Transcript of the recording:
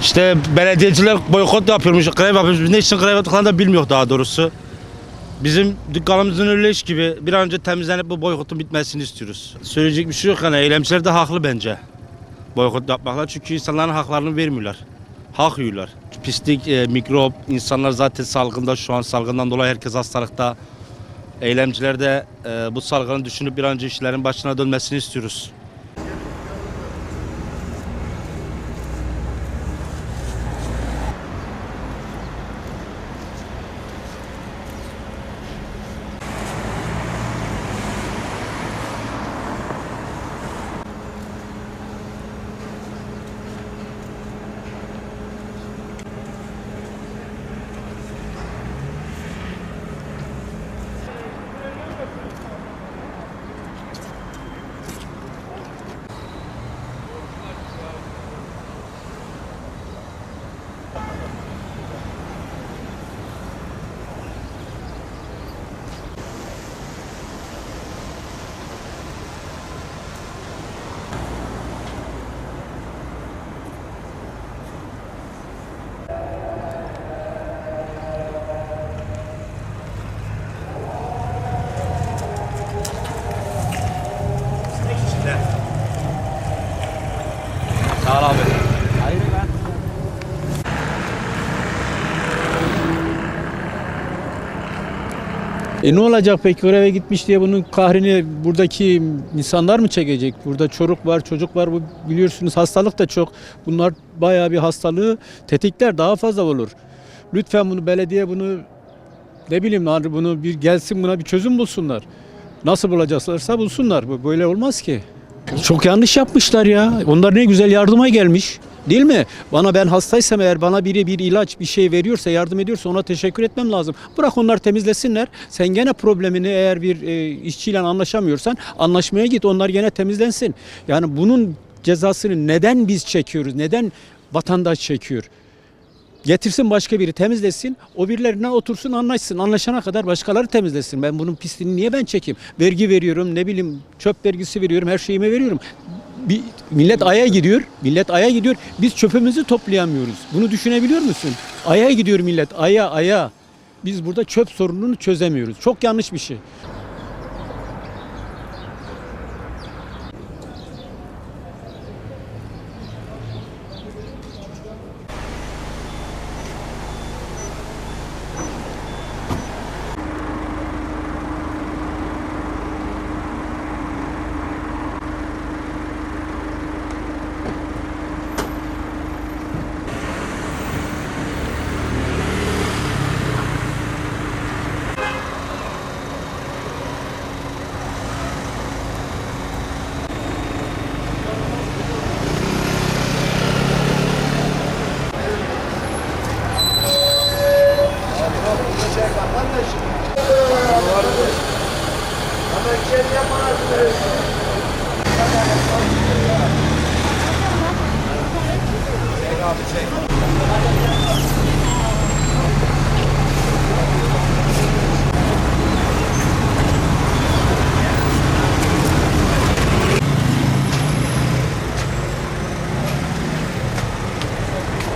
İşte belediyeciler boykot yapıyormuş, grev yapıyormuş. Biz ne için grev yaptıklarını da bilmiyor daha doğrusu. Bizim dükkanımızın öyle iş gibi bir an önce temizlenip bu boykotun bitmesini istiyoruz. Söyleyecek bir şey yok yani eylemciler de haklı bence. Boykot yapmakla çünkü insanların haklarını vermiyorlar. Hak yiyorlar. Pislik, e, mikrop, insanlar zaten salgında şu an salgından dolayı herkes hastalıkta. Eylemciler de e, bu salgını düşünüp bir an önce işlerin başına dönmesini istiyoruz. E ne olacak peki göreve gitmiş diye bunun kahrini buradaki insanlar mı çekecek? Burada çocuk var, çocuk var. Bu biliyorsunuz hastalık da çok. Bunlar bayağı bir hastalığı tetikler daha fazla olur. Lütfen bunu belediye bunu ne bileyim bunu bir gelsin buna bir çözüm bulsunlar. Nasıl bulacaklarsa bulsunlar. Bu böyle olmaz ki. Çok yanlış yapmışlar ya. Onlar ne güzel yardıma gelmiş. Değil mi? Bana ben hastaysam eğer bana biri bir ilaç bir şey veriyorsa yardım ediyorsa ona teşekkür etmem lazım. Bırak onlar temizlesinler. Sen gene problemini eğer bir e, işçiyle anlaşamıyorsan anlaşmaya git. Onlar gene temizlensin. Yani bunun cezasını neden biz çekiyoruz? Neden vatandaş çekiyor? Getirsin başka biri temizlesin. O birilerine otursun anlaşsın. Anlaşana kadar başkaları temizlesin. Ben bunun pisliğini niye ben çekeyim? Vergi veriyorum ne bileyim çöp vergisi veriyorum her şeyimi veriyorum. Bir, millet aya gidiyor. Millet aya gidiyor. Biz çöpümüzü toplayamıyoruz. Bunu düşünebiliyor musun? Aya gidiyor millet. Aya aya. Biz burada çöp sorununu çözemiyoruz. Çok yanlış bir şey.